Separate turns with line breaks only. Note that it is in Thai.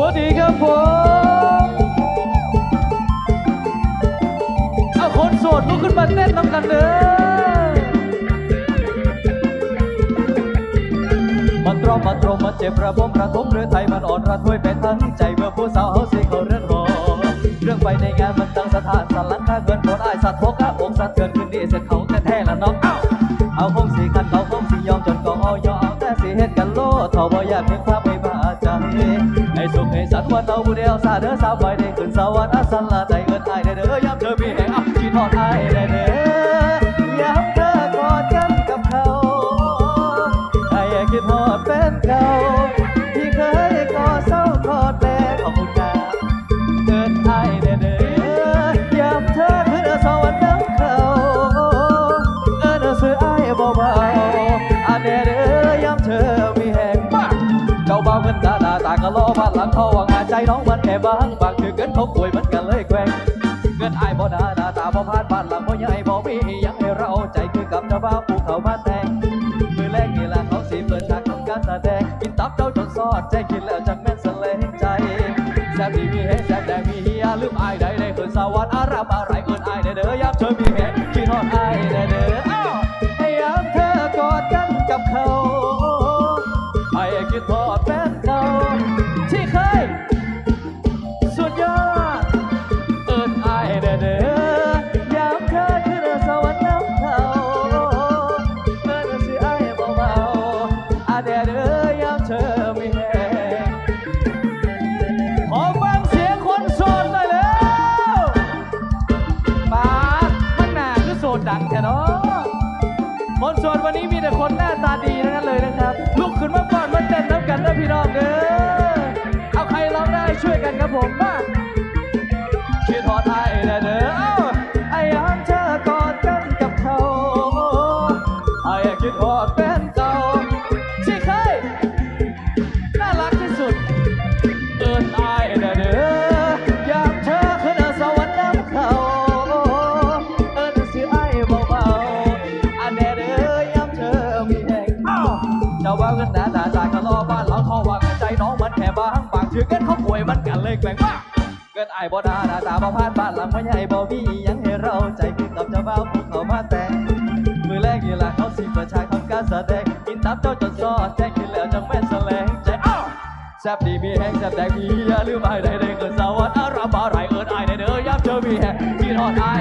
วัสดีครับผมเอาคนโสดลุกขึ้นมาเต้นน้ำกันเด้อมันตรอมมันตรมมันเจ็บระบมระทมเรือไทยมันอ่อนระทวยเป็นทั้งใจเมื่อผู้สาวเขาสิเขาเรือนหอเรื่องไปในงานมันตั้งสถานสลังคาเกินคนอายสัตว์พกะอกสัตว์เกินขึ้นดีเสร็จเขาแท้ๆละน้องเอ้าเอาคงสีคันเขาคงสียอมจนก็เอายอมแต่สีเฮ็ดกันโลดเท่าบ่อยากเพียงภาพไม่บาดใจ ให้สุขให้สัตว์วันเอาผู้เดียวซาเด้อสาวไปได้ขึ้นสวรรค์อาสันละใจเอินอายได้เด้อยามเธอมีแห่งอับที่ทอดอายได้เด้อยามเธอกอดกันกับเขาไอ้คิดทอดเป็นเขาที่เคยก่อเศร้ากอดแลขอบคุณครับเอินอายได้เด้อยามเธอขึ้นสวรรค์น้ำเขาเอินซื้ออายเบาๆ ดาดาตากะโลบ้านหลังเขาว่างานใจน้องมันแค่บางบางคือเกินเขาป่วยมันกันเลยแกว่งเงินอายบ่ดาดาตาบ่พานบ้านหลังบ่ใหญ่บ่มียังให้เราใจคือกับเจ้าบ่าวภูเขามาแต่งมือแรกนี่ละเขาสิเปิดฉากทำการแสดงกินตับเจ้าจนซอดใจกินแล้วจังแม่นสเลงใจแซ่บดีมีแฮแซ่บแดงมีเฮียลืมอายได้ได้เพิ่นสวรรค์อารามอะไรเอิ้นอายได้เด้อยามเธอมีแฮคิดฮอดอายได้เด้ออ้าวให้ยามเธอกอดกันกับเขาไอ้คิดทอ ดังแท้เนาะคนโสดวันนี้มีแต่คนหน้าตาดีทั้งนั้นเลยนะครับ ลุกขึ้นมาก่อนมาเต้นน้ำกันนะพี่น้องเด้อเอาใครร้องได้ช่วยกันครับผมมา เจ้าว่าเงินหนาหนาจากกะลอบ้านเราเขาว่ากันใจน้องมันแค่บ้างปากชื่อเกินเขาป่วยมันกันเลยแกว่งว่าเกินอายบ่ดาหน้าตาบ่พานบ้านหลังมันใหญ่บ่มียังให้เราใจคือกับเจ้าบ่าวภูเขามาแต่งมือแรกนี่ละเขาสิเปิดฉากทำการแสดงกินตับเจ้าจนซอดแจ้งกินแล้วจังแม่นแสลงใจอ้าวแซบดีมีแห้งแซบแดงมีอย่าลืมไอ้ได้ได้เกินสวัสด์อารามอะไรเอิญไอ้ได้เด้อยามเธอมีแห้งที่ทอดไอ้